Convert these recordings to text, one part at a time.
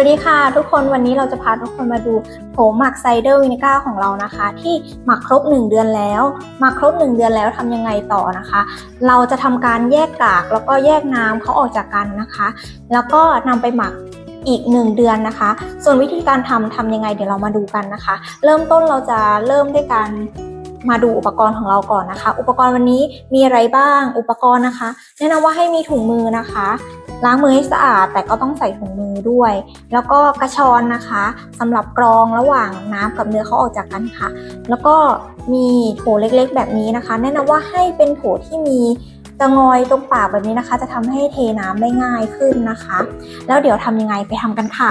วัสดีค่ะ ทุกคนวันนี้เราจะพาทุกคนมาดูโถหมักไซเดอร์วินิก้าของเรานะคะ ที่หมักครบ 1 เดือนแล้วหมักครบ 1 เดือนแล้วทำยังไงต่อนะคะ เราจะทำการแยกกากแล้วก็แยกน้ำเขาออกจากกันนะคะ แล้วก็นำไปหมักอีก 1 เดือนนะคะ ส่วนวิธีการทำทำยังไงเดี๋ยวเรามาดูกันนะคะ เริ่มต้นเราจะเริ่มด้วยการ มาดูอุปกรณ์ของเราก่อนนะคะ อุปกรณ์วันนี้มีอะไรบ้าง อุปกรณ์นะคะ แนะนำว่าให้มีถุงมือนะคะ ล้างมือให้สะอาด แต่ก็ต้องใส่ถุงมือด้วย แล้วก็กระชอนนะคะสำหรับกรองระหว่างน้ำกับเนื้อเขาออกจากกันค่ะ แล้วก็มีโถเล็กๆ แบบนี้นะคะ แนะนำว่าให้เป็นโถที่มีตะงอยตรงปากแบบนี้นะคะ จะทำให้เทน้ำได้ง่ายขึ้นนะคะ แล้วเดี๋ยวทำยังไงไปทำกันค่ะ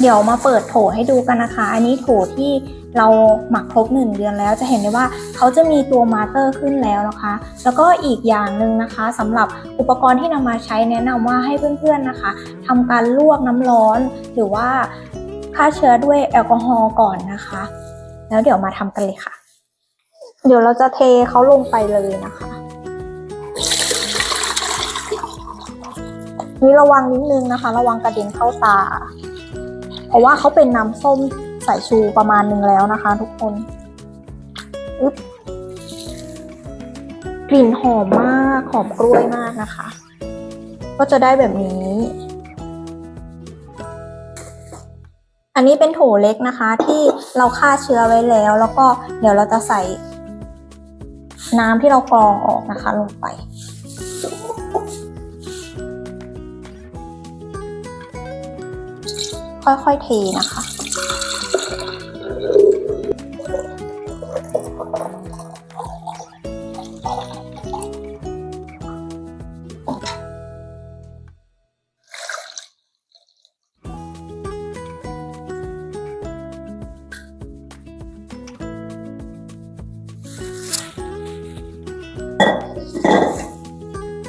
เดี๋ยวมาเปิดโถให้ดูกันนะคะ อันนี้โถที่เราหมักครบ 1 เดือนแล้วจะเห็นได้ว่าเขาจะมีตัวมาร์เตอร์ขึ้นแล้วนะคะ แล้วก็อีกอย่างหนึ่งนะคะสำหรับอุปกรณ์ที่นำมาใช้แนะนำว่าให้เพื่อนๆนะคะทำการลวกน้ำร้อน หรือว่าฆ่าเชื้อด้วยแอลกอฮอล์ก่อนนะคะ แล้วเดี๋ยวมาทำกันเลยค่ะ เดี๋ยวเราจะเทเขาลงไปเลยนะคะนี่ระวังนิดนึงนะคะ ระวังกระเด็นเข้าตา เพราะว่าเขาเป็นน้ำส้มสายชูประมาณหนึ่งแล้วนะคะ ทุกคนอึ๊บกลิ่นหอมมากหอมกล้วยมากนะคะ ก็จะได้แบบนี้ อันนี้เป็นโถเล็กนะคะ ที่เราฆ่าเชื้อไว้แล้ว แล้วก็เดี๋ยวเราจะใส่น้ำที่เรากรองออกนะคะ ลงไป ค่อยๆเทนะคะ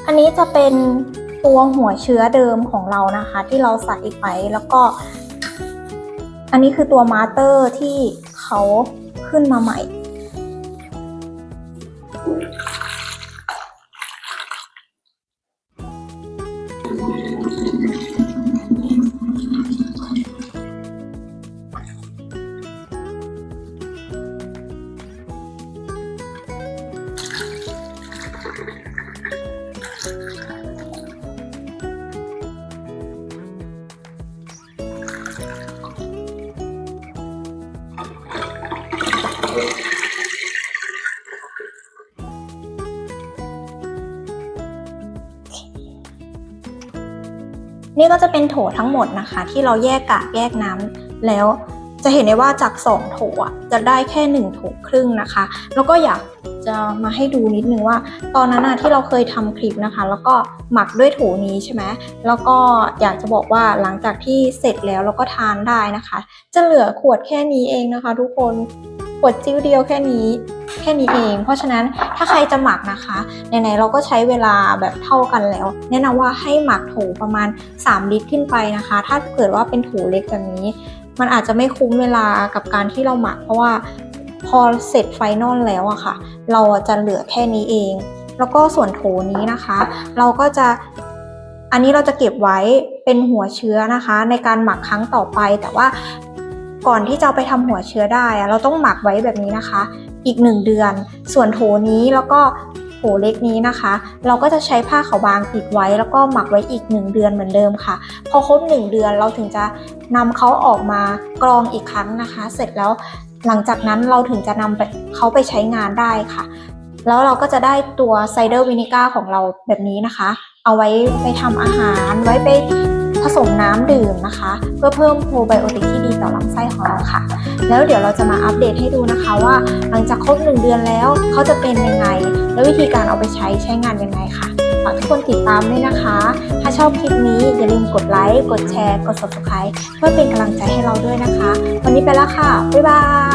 อันนี้จะเป็น ตัวหัวเชื้อเดิมของเรานะคะ ที่เราใส่ไปแล้วก็ อันนี้คือตัวมาสเตอร์ที่เขาขึ้นมาใหม่ นี่ก็จะเป็นโถทั้งหมดนะคะ ที่เราแยกกากแยกน้ำแล้วจะเห็นได้ว่าจาก 2 โถจะได้แค่ 1 โถครึ่งนะคะ แล้วก็อยากจะมาให้ดูนิดนึงว่า ตอนนั้นอะที่เราเคยทำคลิปนะคะ แล้วก็หมักด้วยโถนี้ใช่ไหมแล้วก็อยากจะบอกว่าหลังจากที่เสร็จแล้วแล้วก็ทานได้นะคะ จะเหลือขวดแค่นี้เองนะคะ ทุกคนขวดจิ้วเดียวแค่นี้ แค่นี้เอง เพราะฉะนั้นถ้าใครจะหมักนะคะไหนๆเราก็ใช้เวลาแบบเท่ากันแล้ว แนะนำว่าให้หมักโถประมาณ 3 ลิตรขึ้นไปนะคะ ถ้าเกิดว่าเป็นโถเล็กแบบนี้ มันอาจจะไม่คุ้มเวลากับการที่เราหมัก เพราะว่าพอเสร็จไฟนอลแล้วอะค่ะ เราจะเหลือแค่นี้เอง แล้วก็ส่วนโถนี้นะคะ เราก็จะอันนี้เราจะเก็บไว้เป็นหัวเชื้อนะคะ ในการหมักครั้งต่อไปแต่ว่าก่อนที่จะไปทำหัวเชื้อได้ เราต้องหมักไว้แบบนี้นะคะ อีก 1 เดือน ส่วนโถนี้แล้วก็โถเล็กนี้นะคะ เราก็จะใช้ผ้าขาวบางปิดไว้แล้วก็หมักไว้อีก 1 เดือนเหมือนเดิมค่ะ พอครบ 1 เดือนเราถึงจะนำเขาออกมากรองอีกครั้งนะคะ เสร็จแล้วหลังจากนั้นเราถึงจะนำเขาไปใช้งานได้ค่ะ แล้วเราก็จะได้ตัวไซเดอร์วินิก้าของเราแบบนี้นะคะ เอาไว้ไปทำอาหารไว้ไป ผสมน้ำดื่มนะคะ เพื่อเพิ่มโปรไบโอติกที่ดีต่อลำไส้ของเราค่ะ แล้วเดี๋ยวเราจะมาอัปเดตให้ดูนะคะว่าหลังจากครบ 1 เดือนแล้วเขาจะเป็นยังไง แล้ววิธีการเอาไปใช้ใช้งานยังไงค่ะฝากทุกคนติดตามด้วยนะคะ ถ้าชอบคลิปนี้อย่าลืมกดไลค์ กดแชร์ กด subscribe เพื่อเป็นกำลังใจให้เราด้วยนะคะ วันนี้ไปแล้วค่ะ บ๊ายบาย